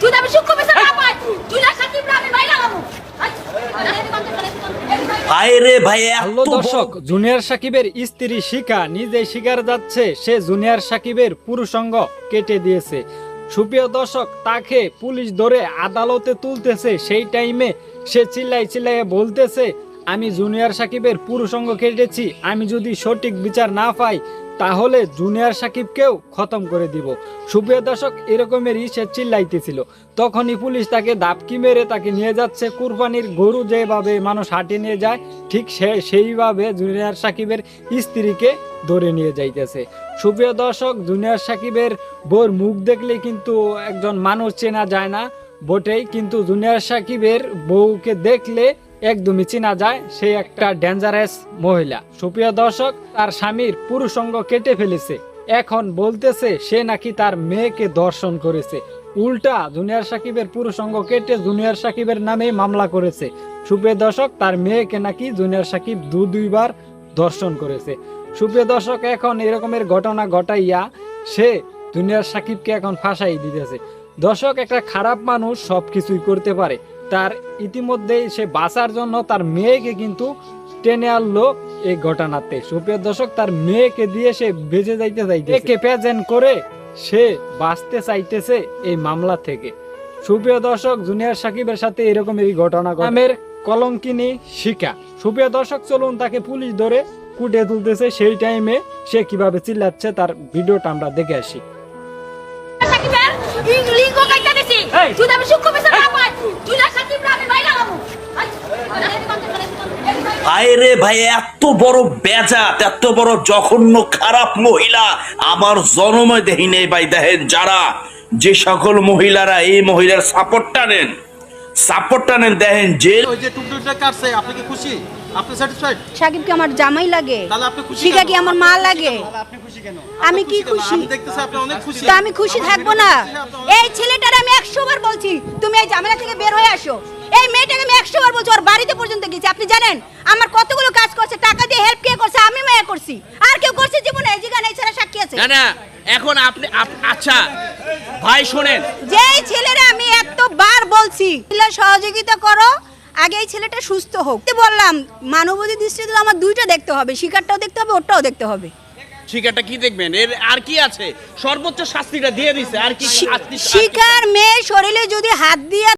তুই আমি সূক্ষ্ম বিচার না পাই তুই না খাতি আমি মাইরা লামু ভাই ভাই হ্যালো দর্শক জুনিয়র সাকিবের স্ত্রী শিখা নিজে শিকার যাচ্ছে সে জুনিয়র সাকিবের পুরুষঙ্গ কেটে দিয়েছে। সুপ্রিয় দর্শক তাকে পুলিশ ধরে আদালতে তুলতেছে সেই টাইমে সে চিল্লাই চিল্লাই বলতেছে আমি জুনিয়র সাকিবের পুরুষঙ্গ কেটেছি আমি যদি সঠিক বিচার না পাই তাহলে জুনিয়র সাকিবকেও খতম করে দিব। সুপ্রিয় দর্শক এরকমেরই সে চিল্লাইতেছিল। তখনই পুলিশ তাকে দাপকি মেরে তাকে নিয়ে যাচ্ছে। কুরবানির গরু যেভাবে মানুষ হাটে নিয়ে যায়, ঠিক সে সেইভাবে জুনিয়র সাকিবের স্ত্রীকে ধরে নিয়ে যাইতেছে। সুপ্রিয় দর্শক, জুনিয়র সাকিবের বউর মুখ দেখলে কিন্তু একজন মানুষ চেনা যায় না বটেই, কিন্তু জুনিয়র সাকিবের বউকে দেখলে একদমই চেনা যায় সে একটা ডেঞ্জারাস মহিলা। সুপ্রিয় দর্শক, তার স্বামীর পুরুষঙ্গ কেটে ফেলেছে। এখন বলতেছে সে নাকি তার মেয়েকে দর্শন করেছে। উল্টা জুনিয়র সাকিবের পুরুষঙ্গ কেটে জুনিয়র সাকিবের নামে মামলা করেছে। সুপ্রিয় দর্শক, তার মেয়েকে নাকি জুনিয়র সাকিব দু দুইবার দর্শন করেছে। সুপ্রিয় দর্শক, এখন এরকমের ঘটনা ঘটাইয়া সে জুনিয়র সাকিবকে এখন ফাঁসাই দিতেছে। দর্শক, একটা খারাপ মানুষ সব কিছুই করতে পারে। তার ইতিমধ্যেই সে বাঁচার জন্য তার মেয়েকে কিন্তু টেনে আনলো এই ঘটনাতে। সুপ্রিয় দর্শক তার মেয়েকে দিয়ে সে বেঁচে যাইতে চাইতে একে প্রেজেন্ট করে সে বাঁচতে চাইতেছে এই মামলা থেকে। সুপ্রিয় দর্শক জুনিয়র সাকিবের সাথে এরকমেরই ঘটনা ঘটে। নামের কলঙ্কিনী শিকা। সুপ্রিয় দর্শক চলুন তাকে পুলিশ ধরে কুটে তুলতেছে। সেই টাইমে সে কীভাবে চিল্লাচ্ছে তার ভিডিওটা আমরা দেখে আসি। তুই আমি সূক্ষ্ম বিচার না পাই তুই না খাতি আমি মাইরা লামু ভাই রে ভাই এত বড় বেজাত এত বড় জঘন্য খারাপ মহিলা। আমার জন্মে দেখি নেই ভাই দেখেন যারা যে সকল মহিলারা এই মহিলার সাপোর্টটা নেন সাপোর্টটা নেন দেখেন যে ওই যে টুকটুকটা কাটছে আপনি কি খুশি? আপনি স্যাটিসফাইড সাকিব কি আমার জামাই লাগে। তাহলে আপনি খুশি শিখা? কি আমার মা লাগে? তাহলে আপনি খুশি কেন? আমি কি খুশি? আমি দেখতেছি আপনি অনেক খুশি। তা আমি খুশি থাকব না। এই ছেলেটার আমি একশো বার বলছি তুমি এই ঝামেলা থেকে বের হয়ে আসো। এই মেয়েটাকে আমি একশো বার বলছি ওর বাড়িতে পর্যন্ত গেছি। আপনি জানেন আমার কতগুলো কাজ করছে টাকা দিয়ে হেল্প কে করছে আমি মেয়ে করছি। আর কেউ করছে জীবনে যেখানে এছাড়া সাক্ষী আছে। না না এখন আপনি আচ্ছা ভাই শোনেন। যেই ছেলেরা আমি এতবার বলছি সহযোগিতা করো আগে এই ছেলেটা সুস্থ হোক। বললাম মানবতী দৃষ্টিতে তো আমার দুইটা দেখতে হবে শিকারটাও দেখতে হবে ওটাও দেখতে হবে। শিকারটা কি দেখবেন? এর আর কি আছে? সর্বোচ্চ শাস্তিটা দিয়ে দিছে আর আর কি- শিকার মেয়ে শরীরে যদি হাত দিয়ে